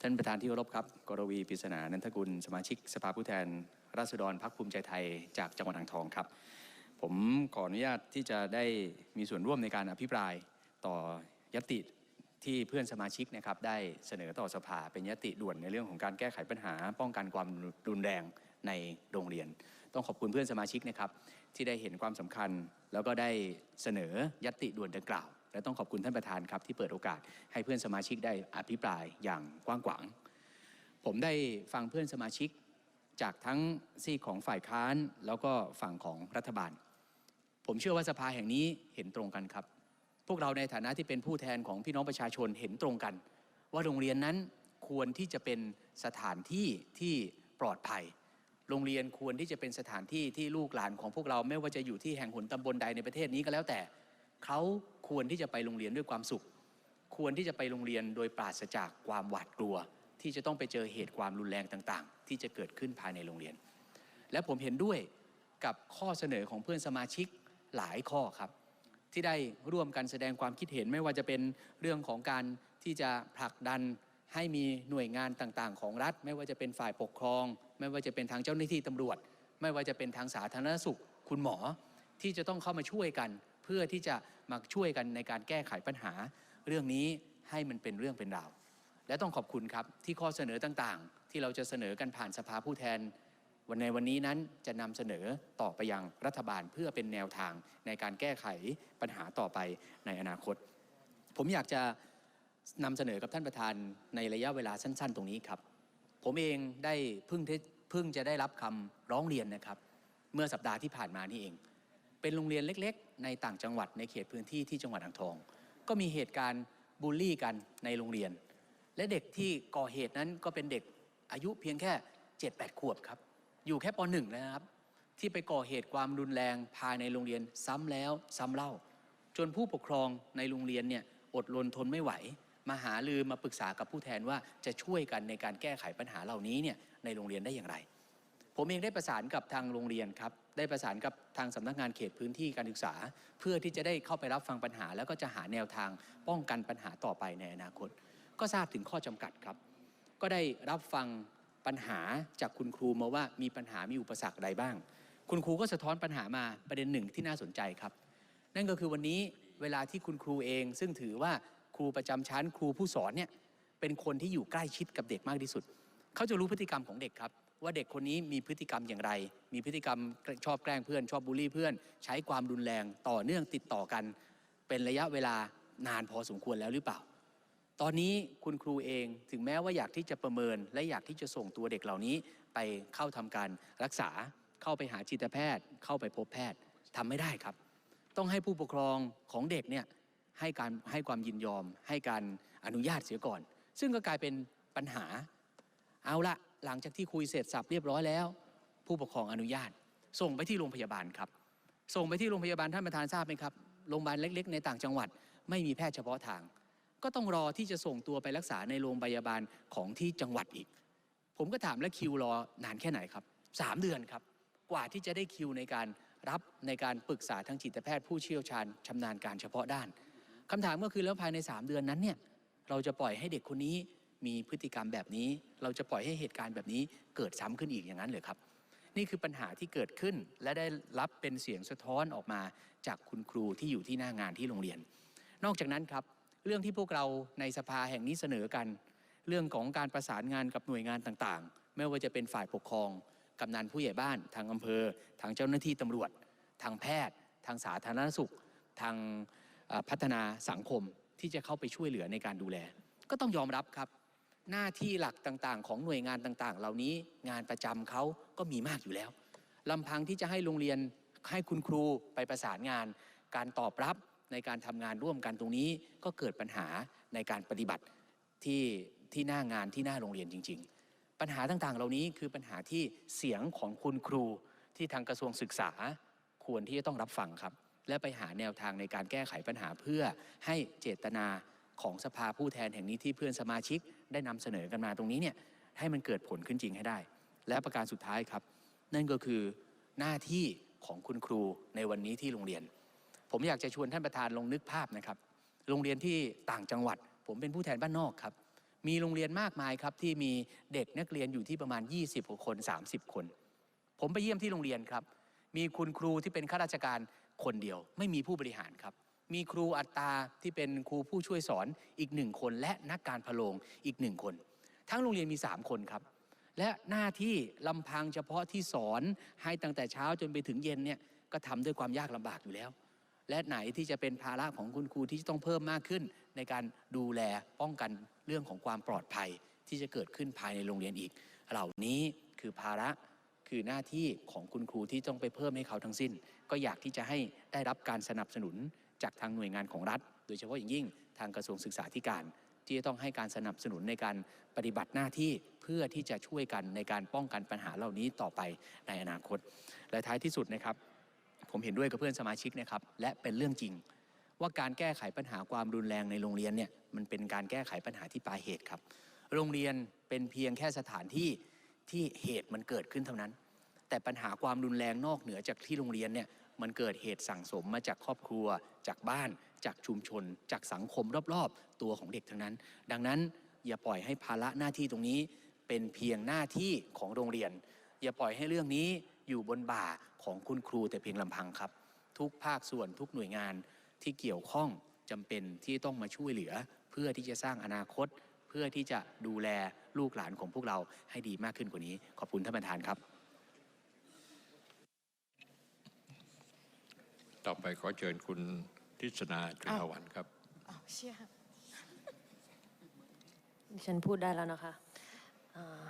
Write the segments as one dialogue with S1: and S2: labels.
S1: ท่านประธานที่เคารพครับ กรวีปริศนานันทกุล สมาชิกสภาผู้แทน ราษฎรพักภูมิใจไทยจากจังหวัดอ่างทองครับ ผมขออนุญาตที่จะได้มีส่วนร่วมในการอภิปรายต่อยติที่เพื่อนสมาชิกนะครับได้เสนอต่อสภาเป็นยติด่วนในเรื่องของการแก้ไขปัญหา ป้องกันความรุนแรงในโรงเรียน ต้องขอบคุณเพื่อนสมาชิกนะครับที่ได้เห็นความสำคัญ แล้วก็ได้เสนอยัตติด่วนดังกล่าว และต้องขอบคุณท่านประธานครับที่เปิดโอกาสให้เพื่อนสมาชิกได้อภิปรายอย่างกว้างขวาง ผมได้ฟังเพื่อนสมาชิกจากทั้งซีของฝ่ายค้านแล้วก็ฝั่งของรัฐบาล ผมเชื่อว่าสภาแห่งนี้เห็นตรงกันครับ พวกเราในฐานะที่เป็นผู้แทนของพี่น้องประชาชนเห็นตรงกัน ว่าโรงเรียนนั้นควรที่จะเป็นสถานที่ที่ปลอดภัย โรงเรียนควรที่จะเป็นสถานที่ที่ลูกหลานของพวกเราไม่ว่าจะอยู่ที่แห่งหนตำบลใดในประเทศนี้ก็แล้วแต่ เขาควรที่จะไปโรงเรียนด้วยความสุข ควรที่จะไปโรงเรียนโดยปราศจากความหวาดกลัว ที่จะต้องไปเจอเหตุความรุนแรงต่างๆ ที่จะเกิดขึ้นภายในโรงเรียน และผมเห็นด้วยกับข้อเสนอของเพื่อนสมาชิกหลายข้อครับ ที่ได้ร่วมกันแสดงความคิดเห็นไม่ว่าจะเป็นเรื่องของการที่จะผลักดัน ให้มีหน่วยงานต่างๆ ของรัฐ ไม่ว่าจะเป็นฝ่ายปกครอง ไม่ว่าจะเป็นทางเจ้าหน้าที่ตำรวจ ไม่ว่าจะเป็นทางสาธารณสุข คุณหมอที่จะต้องเข้ามาช่วยกัน เพื่อที่จะมาช่วยกันในการแก้ไขปัญหา เรื่องนี้ให้มันเป็นเรื่องเป็นราว และต้องขอบคุณครับที่ข้อเสนอต่างๆ ที่เราจะเสนอกันผ่านสภาผู้แทน วันในวันนี้นั้นจะนำเสนอต่อไปยังรัฐบาลเพื่อเป็นแนวทางในการแก้ไขปัญหาต่อไปในอนาคต ผมอยากจะ นำเสนอกับท่านประธานในระยะเวลาสั้น ๆ ตรงนี้ครับ ผมเองได้เพิ่งเพิ่งจะได้รับคำร้องเรียนนะครับ เมื่อสัปดาห์ที่ผ่านมานี่เอง เป็นโรงเรียนเล็ก ๆ ในต่างจังหวัดในเขตพื้นที่ที่จังหวัดอ่างทอง ก็มีเหตุการณ์บูลลี่กันในโรงเรียน และเด็กที่ก่อเหตุนั้นก็เป็นเด็กอายุเพียงแค่ 7-8 ขวบครับ อยู่แค่ป .1 นะครับ ที่ไปก่อเหตุความรุนแรงภายในโรงเรียนซ้ำแล้วซ้ำเล่า จนผู้ปกครองในโรงเรียนเนี่ยอดรนทนไม่ไหว มาหาลือมาปรึกษากับผู้แทนว่าจะช่วยกันในการแก้ไขปัญหาเหล่านี้เนี่ยในโรงเรียนได้อย่างไร ผมเองได้ประสานกับทางโรงเรียนครับได้ประสานกับทางสำนักงานเขตพื้นที่การศึกษา เพื่อที่จะได้เข้าไปรับฟังปัญหา แล้วก็จะหาแนวทางป้องกันปัญหาต่อไปในอนาคต ก็ทราบถึงข้อจำกัดครับ ก็ได้รับฟังปัญหาจากคุณครูมาว่ามีปัญหามีอุปสรรคใดบ้าง คุณครูก็สะท้อนปัญหามาประเด็นหนึ่งที่น่าสนใจครับ นั่นก็คือวันนี้เวลาที่คุณครูเองซึ่งถือว่า ครูประจำชั้นครูผู้สอนเนี่ยเป็นคนที่อยู่ใกล้ชิดกับเด็กมากที่สุด เขาจะรู้พฤติกรรมของเด็กครับ ว่าเด็กคนนี้มีพฤติกรรมอย่างไร มีพฤติกรรมชอบแกล้งเพื่อน ชอบบูลลี่เพื่อน ใช้ความรุนแรงต่อเนื่องติดต่อกัน เป็นระยะเวลานานพอสมควรแล้วหรือเปล่า ตอนนี้คุณครูเองถึงแม้ว่าอยากที่จะประเมิน และอยากที่จะส่งตัวเด็กเหล่านี้ไปเข้าทำการรักษาเข้าไปหาจิตแพทย์ เข้าไปพบแพทย์ทำไม่ได้ครับ ต้องให้ผู้ปกครองของเด็กเนี่ย ให้การให้ความยินยอม ให้การอนุญาตเสียก่อน ซึ่งก็กลายเป็นปัญหา เอาละหลังจากที่คุยเสร็จสับเรียบร้อยแล้ว ผู้ปกครองอนุญาต ส่งไปที่โรงพยาบาลครับ ส่งไปที่โรงพยาบาลท่านประธานทราบไหมครับโรงพยาบาลเล็ก ๆ ในต่างจังหวัด ไม่มีแพทย์เฉพาะทาง ก็ต้องรอที่จะส่งตัวไปรักษาในโรงพยาบาลของที่จังหวัดอีก ผมก็ถามแล้วคิวรอนานแค่ไหนครับสามเดือนครับ กว่าที่จะได้คิวในการรับในการปรึกษาทางจิตแพทย์ผู้เชี่ยวชาญชำนาญการเฉพาะด้าน คำถามก็คือแล้วภายใน 3 เดือนนั้นเนี่ยเราจะปล่อยให้เด็กคนนี้มีพฤติกรรมแบบนี้ เราจะปล่อยให้เหตุการณ์แบบนี้เกิดซ้ำขึ้นอีกอย่างนั้นเลยครับ นี่คือปัญหาที่เกิดขึ้นและได้รับเป็นเสียงสะท้อนออกมาจากคุณครูที่อยู่ที่หน้างานที่โรงเรียน นอกจากนั้นครับ เรื่องที่พวกเราในสภาแห่งนี้เสนอกัน เรื่องของการประสานงานกับหน่วยงานต่างๆ ไม่ว่าจะเป็นฝ่ายปกครองกำนันผู้ใหญ่บ้าน ทางอำเภอ ทางเจ้าหน้าที่ตำรวจ ทางแพทย์ ทางสาธารณสุข ทาง พัฒนาสังคมที่จะเข้าไปช่วยเหลือในการดูแล ก็ต้องยอมรับครับ หน้าที่หลักต่างๆ ของหน่วยงานต่างๆ เหล่านี้งานประจำเขาก็มีมากอยู่แล้วลำพังที่จะให้โรงเรียนให้คุณครูไปประสานงาน การตอบรับในการทำงานร่วมกันตรงนี้ก็เกิดปัญหาในการปฏิบัติที่ที่หน้างานที่หน้าโรงเรียนจริง ๆ ปัญหาต่างๆ เหล่านี้คือปัญหาที่เสียงของคุณครูที่ทางกระทรวงศึกษาควรที่จะต้องรับฟังครับ และไปหาแนวทางในการแก้ไขปัญหาเพื่อให้เจตนาของสภาผู้แทนแห่งนี้ที่เพื่อนสมาชิกได้นำเสนอกันมาตรงนี้เนี่ยให้มันเกิดผลขึ้นจริงให้ได้ และประการสุดท้ายครับ นั่นก็คือหน้าที่ของคุณครูในวันนี้ที่โรงเรียน ผมอยากจะชวนท่านประธานลงนึกภาพนะครับ โรงเรียนที่ต่างจังหวัด ผมเป็นผู้แทนบ้านนอกครับ มีโรงเรียนมากมายครับที่มีเด็กนักเรียนอยู่ที่ประมาณ 20กว่าคน 30 คน ผมไปเยี่ยมที่โรงเรียนครับ มีคุณครูที่เป็นข้าราชการ คนเดียว ไม่มีผู้บริหารครับ มีครูอัตราที่เป็นครูผู้ช่วยสอนอีกหนึ่งคน และนักการพะโลงอีกหนึ่งคน ทั้งโรงเรียนมี 3 คนครับ และหน้าที่ลำพังเฉพาะที่สอนให้ตั้งแต่เช้าจนไปถึงเย็นเนี่ยก็ทำด้วยความยากลำบากอยู่แล้ว และไหนที่จะเป็นภาระของคุณครูที่ต้องเพิ่มมากขึ้น ในการดูแลป้องกันเรื่องของความปลอดภัยที่จะเกิดขึ้นภายในโรงเรียนอีก เหล่านี้คือภาระ คือหน้าที่ของคุณครูที่ต้องไปเพิ่มให้เขาทั้งสิ้น ก็อยากที่จะให้ได้รับการสนับสนุนจากทางหน่วยงานของรัฐ โดยเฉพาะอย่างยิ่งทางกระทรวงศึกษาธิการ ที่จะต้องให้การสนับสนุนในการปฏิบัติหน้าที่เพื่อที่จะช่วยกันในการป้องกันปัญหาเหล่านี้ต่อไปในอนาคต และท้ายที่สุดนะครับ ผมเห็นด้วยกับเพื่อนสมาชิกนะครับและเป็นเรื่องจริง ว่าการแก้ไขปัญหาความรุนแรงในโรงเรียนเนี่ยมันเป็นการแก้ไขปัญหาที่ปลายเหตุครับ โรงเรียนเป็นเพียงแค่สถานที่ ที่เหตุมันเกิดขึ้นเท่านั้น แต่ปัญหาความรุนแรงนอกเหนือจากที่โรงเรียนเนี่ยมันเกิดเหตุสั่งสมมาจากครอบครัว จากบ้าน จากชุมชน จากสังคมรอบๆ ตัวของเด็กทั้งนั้น ดังนั้นอย่าปล่อยให้ภาระหน้าที่ตรงนี้เป็นเพียงหน้าที่ของโรงเรียน อย่าปล่อยให้เรื่องนี้อยู่บนบ่าของคุณครูแต่เพียงลำพังครับ ทุกภาคส่วนทุกหน่วยงานที่เกี่ยวข้องจำเป็นที่ต้องมาช่วยเหลือ เพื่อที่จะสร้างอนาคต พื่อที่จะดูแลลูกหลานของพวกเราให้ดีมากขึ้นกว่านี้ ขอบคุณท่านประธานครับ
S2: ต่อไปขอเชิญคุณทิศนาจุฬาวันครับ
S3: อ้าวเชี่ย
S4: ดิฉันพูดได้แล้วนะคะอ่า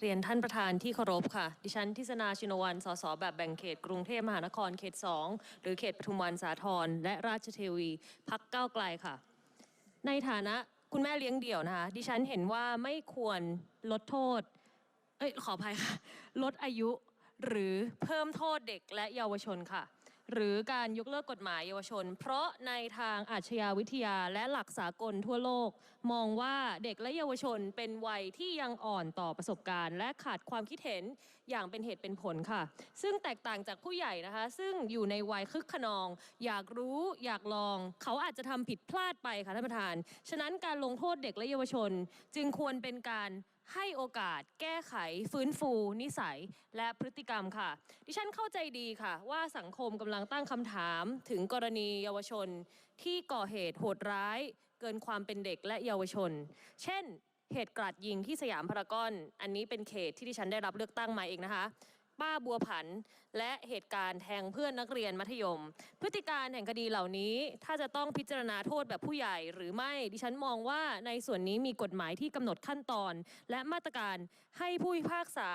S4: เรียนท่านประธานที่เคารพค่ะ ดิฉันทิศนาชินวันสสแบบแบ่งเขตกรุงเทพมหานครเขต 2 หรือเขตปทุมวันสาทรและราชเทวีพักก้าวไกลค่ะ ในฐานะ คุณแม่เลี้ยงเดี่ยวนะคะ ดิฉันเห็นว่าไม่ควรลดโทษ เอ้ยขออภัยค่ะ ลดอายุหรือเพิ่มโทษเด็กและเยาวชนค่ะ หรือการยกเลิกกฎหมายเยาวชน เพราะในทางอาชญาวิทยาและหลักสากลทั่วโลก มองว่าเด็กและเยาวชนเป็นวัยที่ยังอ่อนต่อประสบการณ์ และขาดความคิดเห็นอย่างเป็นเหตุเป็นผลค่ะ ซึ่งแตกต่างจากผู้ใหญ่นะคะ ซึ่งอยู่ในวัยคึกขนอง อยากรู้อยากลอง เขาอาจจะทำผิดพลาดไปค่ะท่านประธาน ฉะนั้นการลงโทษเด็กและเยาวชน จึงควรเป็นการ ให้โอกาสแก้ไขฟื้นฟู นิสัยและพฤติกรรมค่ะ ดิฉันเข้าใจดีค่ะ ว่าสังคมกำลังตั้งคำถามถึงกรณีเยาวชน ที่ก่อเหตุโหดร้าย เกินความเป็นเด็กและเยาวชน เช่น เหตุกราดยิงที่สยามพารากอน อันนี้เป็นเขตที่ดิฉันได้รับเลือกตั้งมาเองนะคะ ป้าบัวผัน และเหตุการณ์แทงเพื่อนนักเรียนมัธยม พฤติการแห่งคดีเหล่านี้ ถ้าจะต้องพิจารณาโทษแบบผู้ใหญ่หรือไม่ดิฉันมองว่าในส่วนนี้มีกฎหมายที่กำหนดขั้นตอน และมาตรการให้ผู้พิพากษา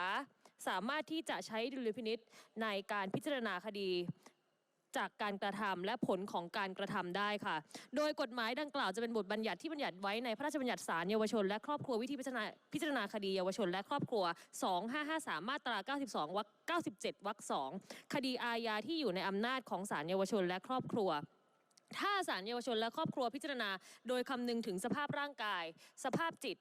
S4: สามารถที่จะใช้ดุลยพินิษในการพิจารณาคดี จากการกระทำและผลของการกระทำได้ค่ะ โดยกฎหมายดังกล่าวจะเป็นบทบัญญัติที่บัญญัติไว้ในพระราชบัญญัติศาลเยาวชน และครอบครัววิธีพิจารณาพิจารณาคดีเยาวชน และครอบครัว 2553 มาตรา 92วรรค97วรรค2คดีอาญาที่อยู่ในอำนาจของศาลเยาวชนและครอบครัวถ้าศาลเยาวชนและครอบครัวพิจารณา โดยคำนึงถึงสภาพร่างกาย สภาพจิต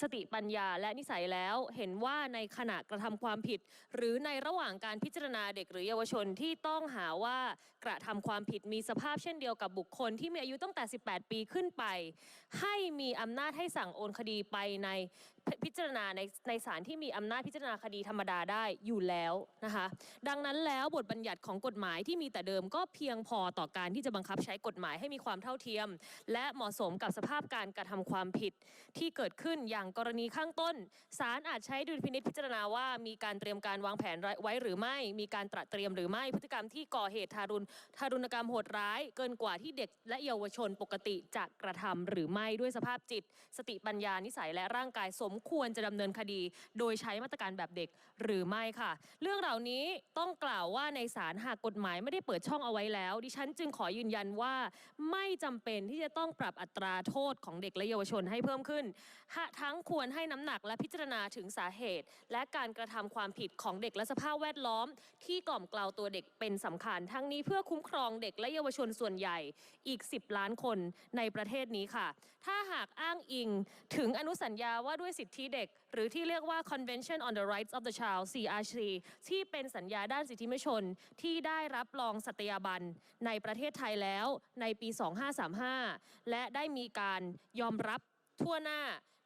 S4: สติปัญญาและนิสัยแล้วเห็นว่าในขณะกระทำความผิด หรือในระหว่างการพิจารณาเด็กหรือเยาวชนที่ต้องหาว่ากระทำความผิดมีสภาพเช่นเดียวกับบุคคลที่มีอายุตั้งแต่ 18 ปีขึ้นไป ให้มีอำนาจให้สั่งโอนคดีไปในพิจารณาในในศาลที่มีอำนาจพิจารณาคดีธรรมดาได้อยู่แล้วนะคะดังนั้นแล้วบทบัญญัติของกฎหมายที่มีแต่เดิมก็เพียงพอต่อการที่จะบังคับใช้กฎหมายให้มีความเท่าเทียม และเหมาะสมกับสภาพการกระทำความผิดที่เกิดขึ้นอย่างกรณีข้างต้นศาลอาจใช้ดุลพินิจพิจารณาว่ามีการเตรียมการวางแผนไว้หรือไม่ มีการตระเตรียมหรือไม่พฤติกรรมที่ก่อเหตุทารุณทารุณกรรมโหดร้าย เกินกว่าที่เด็กและเยาวชนปกติจะกระทำหรือไม่ด้วยสภาพจิต สติปัญญานิสัยและร่างกายสมควรจะดำเนินคดี โดยใช้มาตรการแบบเด็กหรือไม่ค่ะ เรื่องเหล่านี้ต้องกล่าวว่าในศาลหากกฎหมายไม่ได้เปิดช่องเอาไว้แล้ว ดิฉันจึงขอยืนยันว่าไม่จำเป็นที่จะต้องปรับอัตราโทษของเด็กและเยาวชนให้เพิ่มขึ้นทั้งควรให้น้ำหนักและพิจารณาถึงสาเหตุ และการกระทำความผิดของเด็กและสภาพแวดล้อม ที่กล่อมกล่าวตัวเด็กเป็นสำคัญ ทั้งนี้เพื่อคุ้มครองเด็กและเยาวชนส่วนใหญ่อีก 10 ล้านคนในประเทศนี้ค่ะ ถ้าหากอ้างอิงถึงอนุสัญญาว่าด้วยสิทธิเด็ก หรือที่เรียกว่า Convention on the Rights of the Child CRC ที่เป็นสัญญาด้านสิทธิมนุษยชน ที่ได้รับรองสัตยาบันในประเทศไทยแล้วในปี 2535 และได้มีการยอมรับทั่วหน้า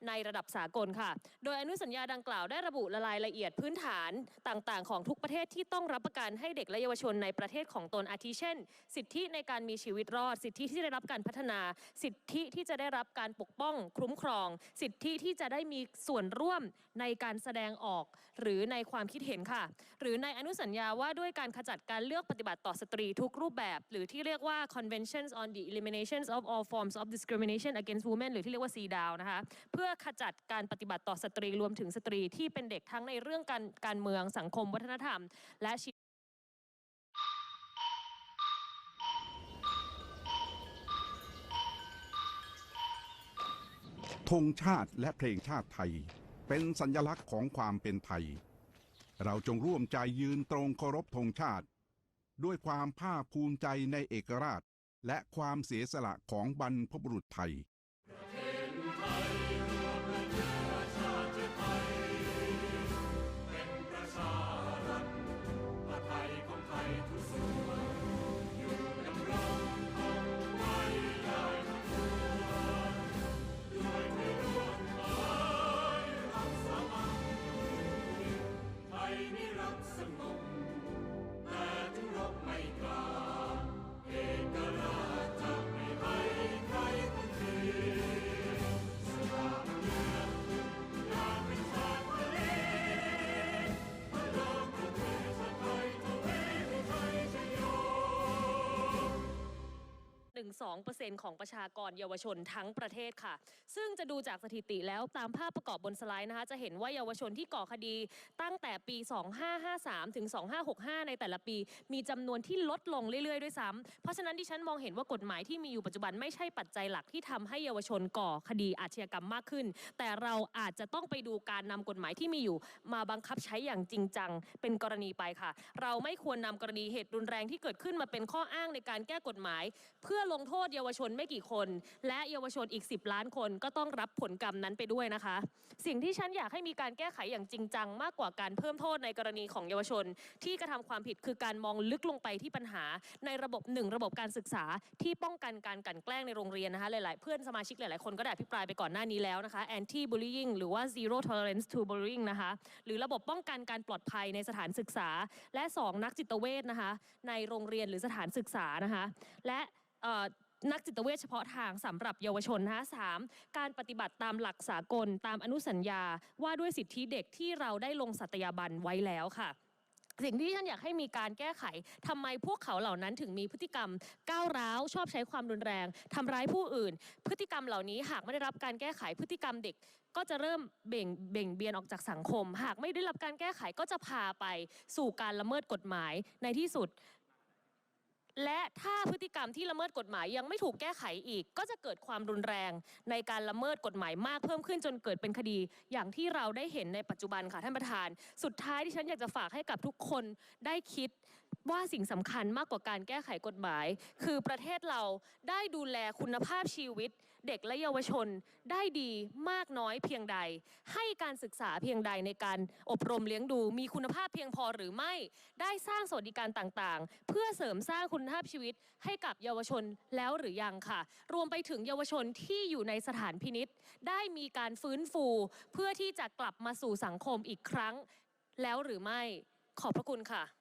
S4: ในระดับสากลค่ะ โดยอนุสัญญาดังกล่าวได้ระบุรายละเอียดพื้นฐานต่างๆ ของทุกประเทศที่ต้องรับประกันให้เด็กและเยาวชนในประเทศของตนอาทิเช่น สิทธิในการมีชีวิตรอด สิทธิที่ได้รับการพัฒนา สิทธิที่จะได้รับการปกป้อง คุ้มครอง สิทธิที่จะได้มีส่วนร่วมในการแสดงออก หรือในความคิดเห็นค่ะ หรือในอนุสัญญาว่าด้วยการขจัดการเลือกปฏิบัติต่อสตรีทุกรูปแบบ หรือที่เรียกว่า Conventions on the Elimination of all forms of discrimination against women หรือที่เรียกว่า CEDAW นะคะเพื่อขจัดการปฏิบัติต่อสตรีรวมถึงสตรีที่เป็นเด็กทั้งในเรื่องการการเมืองสังคม วัฒนธรรม และชีวิต
S3: ธงชาติและเพลงชาติไทย เป็นสัญลักษณ์ของความเป็นไทย เราจงร่วมใจยืนตรงเคารพธงชาติ ด้วยความภาคภูมิใจในเอกราช และความเสียสละของบรรพบุรุษไทย
S4: 2%ของประชากรเยาวชนทั้งประเทศค่ะ ซึ่งจะดูจากสถิติแล้วตามภาพประกอบบนสไลด์นะคะ จะเห็นว่าเยาวชนที่ก่อคดีตั้งแต่ปี 2553 ถึง 2565 ในแต่ละปี มีจำนวนที่ลดลงเรื่อยๆ ด้วยซ้ำเพราะฉะนั้นดิฉันมองเห็นว่ากฎหมายที่มีอยู่ปัจจุบันไม่ใช่ปัจจัยหลักที่ทำให้เยาวชนก่อคดีอาชญากรรมมากขึ้น แต่เราอาจจะต้องไปดูการนำกฎหมายที่มีอยู่ มาบังคับใช้อย่างจริงจังเป็นกรณีไปค่ะ เราไม่ควรนำกรณีเหตุรุนแรงที่เกิดขึ้นมาเป็นข้ออ้างในการแก้กฎหมาย เพื่อลงโทษเยาวชนไม่กี่คน และเยาวชนอีก 10 ล้านคนก็ต้องรับผลกรรมนั้นไปด้วยนะคะ สิ่งที่ฉันอยากให้มีการแก้ไขอย่างจริงจังมากกว่าการเพิ่มโทษในกรณีของเยาวชน ที่กระทำความผิดคือการมองลึกลงไปที่ปัญหา ในระบบหนึ่งระบบการศึกษาที่ป้องกันการกลั่นแกล้งในโรงเรียนนะคะหลาย ๆ เพื่อนสมาชิกหลาย ๆ คนก็ได้อภิปรายไปก่อนหน้านี้แล้วนะคะ anti bullying หรือว่า zero tolerance to bullying นะคะหรือระบบป้องกันการปลอดภัยในสถานศึกษา และ 2 นักจิตเวชนะคะในโรงเรียนหรือสถานศึกษานะคะและ นักจิตเวชเฉพาะทางสำหรับเยาวชนนะคะสามการปฏิบัติตามหลักสากลตามอนุสัญญา ว่าด้วยสิทธิเด็กที่เราได้ลงสัตยาบันไว้แล้วค่ะสิ่งที่ฉันอยากให้มีการแก้ไขทำไมพวกเขาเหล่านั้นถึงมีพฤติกรรมก้าวร้าว ชอบใช้ความรุนแรงทำร้ายผู้อื่น พฤติกรรมเหล่านี้หากไม่ได้รับการแก้ไขพฤติกรรมเด็ก ก็จะเริ่มเบ่งเบ่งเบียนออกจากสังคม หากไม่ได้รับการแก้ไขก็จะพาไปสู่การละเมิดกฎหมายในที่สุด และถ้าพฤติกรรมที่ละเมิดกฎหมายยังไม่ถูกแก้ไขอีก ก็จะเกิดความรุนแรง ในการละเมิดกฎหมายมากเพิ่มขึ้นจนเกิดเป็นคดี อย่างที่เราได้เห็นในปัจจุบันค่ะท่านประธาน สุดท้ายที่ฉันอยากจะฝากให้กับทุกคนได้คิด ว่าสิ่งสำคัญมากกว่าการแก้ไขกฎหมาย คือประเทศเราได้ดูแลคุณภาพชีวิต เด็กและเยาวชนได้ดีมากน้อยเพียงใด ให้การศึกษาเพียงใดในการอบรมเลี้ยงดู มีคุณภาพเพียงพอหรือไม่ได้สร้างสวัสดิการต่างๆ เพื่อเสริมสร้างคุณภาพชีวิตให้กับเยาวชนแล้วหรือยังค่ะ รวมไปถึงเยาวชนที่อยู่ในสถานพินิษได้มีการฟื้นฟู เพื่อที่จะกลับมาสู่สังคมอีกครั้ง แล้วหรือไม่ขอบพระคุณค่ะ